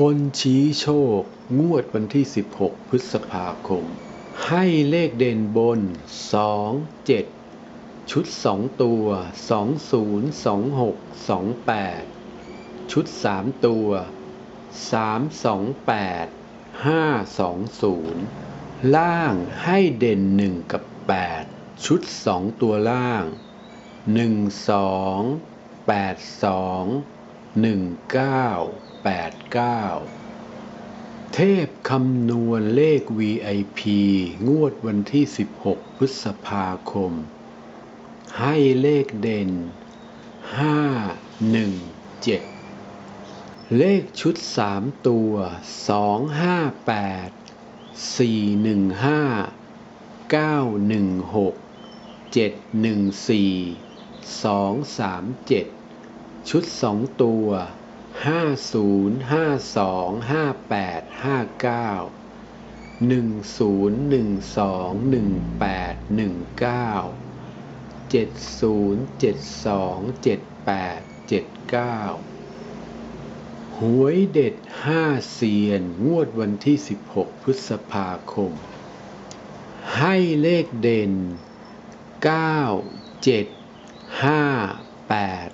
คนชี้โชค งวดวันที่ 16 พฤษภาคม ให้เลขเด่นบน 2 7 ชุด 2 ตัว 20 26 28 ชุด 3 ตัว 3 28 5 20 ล่างให้เด่น 1 กับ 8 ชุด 2 ตัวล่าง 1 2 8 2 1 9 8 9 เทพคำนวณเลข VIP งวดวันที่ 16 พฤษภาคม ให้เลขเด่น 5 1 7 เลขชุด 3 ตัว 2 5 8 415 916 714 237 ชุด2ตัวห้าศูนย์ห้าสองห้าแปดห้าเก้าหนึ่งศูนย์หนึ่งสองหนึ่งแปดหนึ่งเก้าเจ็ดศูนย์เจ็ดสองเจ็ดแปดเจ็ดเก้าหวยเด็ดห้าเซียน งวดวันที่สิบหกพฤษภาคม ให้เลขเด่นเก้าเจ็ดห้าแปด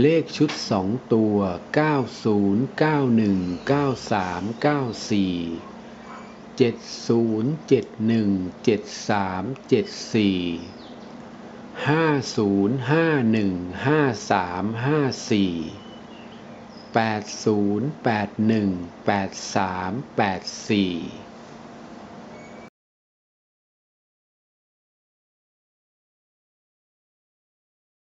เลขชุด2ตัว 90 91 93 94 70 71 73 74 50 51 53 54 80 81 83 84